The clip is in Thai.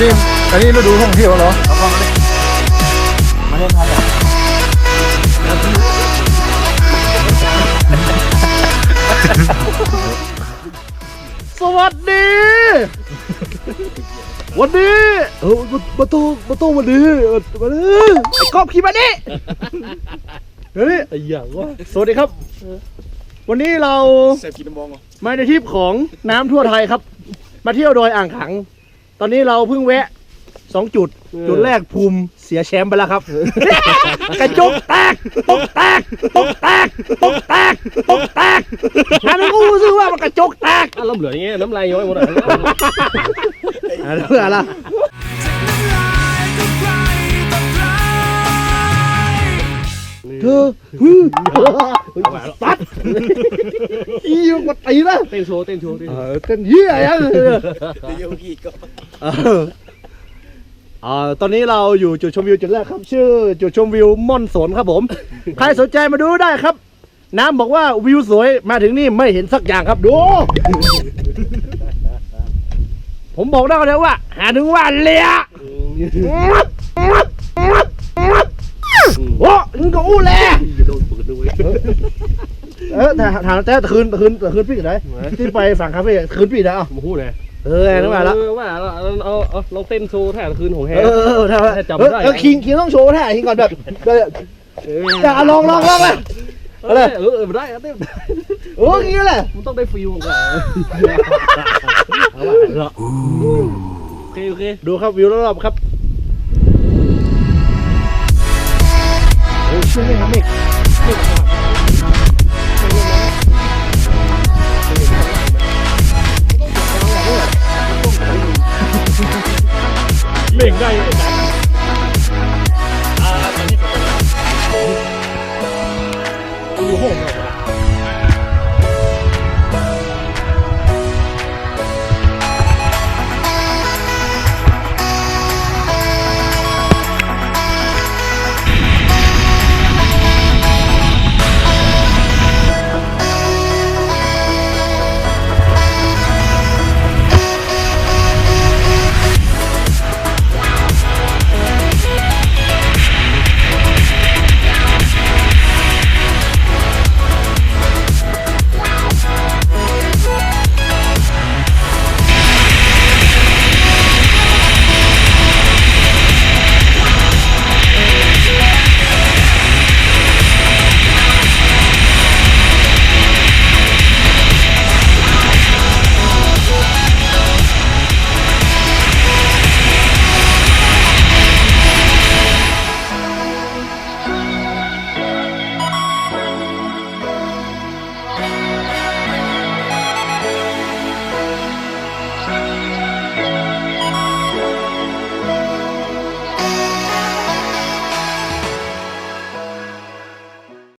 นี่อันนี้ฤดูท่องเที่ยวเหรอมาเล่นไทยอะสวัสดีวันนี้เออมามาโต้มาโต้วันนี้เออมาดิไอ้กอบขี่มาดิเฮ้ยไอ้เหี้ยังวะสวัสดีครับ วันนี้เราเซฟกินน้ำมองเหรอมาในทริปของน้ำทั่วไทยครับ มาเที่ยวดอยอ่างขัง ตอนนี้เราเพิ่งแวะสองจุด จุดแรกภูมิเสียแชมป์ไปแล้วครับ กระจกแตกตกแตกตกแตกตกแตกตกแตกอันนี้กูรู้สึกว่ามันกระจกแตกอารมณ์เหลืออย่างเงี้ยน้ำลายย้อยหมดอะ อะไรเพื่ออะ เธอฮึตัดอีอยู่กดตีนะเต้นโชว์เต้นโชว์เต้นเอโชว์อเต้นเหี้ยยังเดี๋ยวพี่ก็เอออ่าตอนนี้เราอยู่จุดชมวิวจุดแรกครับ ชื่อจุดชมวิวม่อนสนครับผม ใครสนใจมาดูได้ครับ น้ำบอกว่าวิวสวยมาถึงนี่ไม่เห็นสักอย่างครับดู ผมบอกได้เลยว่า หาถึงว่าเลียโอ้ มึงก็อู้แลโดนปืนด้วยเออแต่ถามแต่คืนคืนคืนพี่กันไหนที่ไปฝั่งคาเฟ่คืนพี่นะเอ้ามาพูดเลยเออนึกมาแล้วเออว่าเราเอาเอาลองเต้นโชว์แทนคืนของแฮเออเออถ้าถ้าจำไม่ได้เออคิงคิงต้องโชว์ท่าคิงก่อนแบบแบบจะลองลองลองเลยเออเออเออได้เต้นโอ้คิงเลยมันต้องได้ฟิลของเราเอาว่าเหรอโอเคโอเคดูครับวิวรอบๆครับ ช่วยไม่ทำเมฆเม่งได้เลยนะอยู่ห้องเห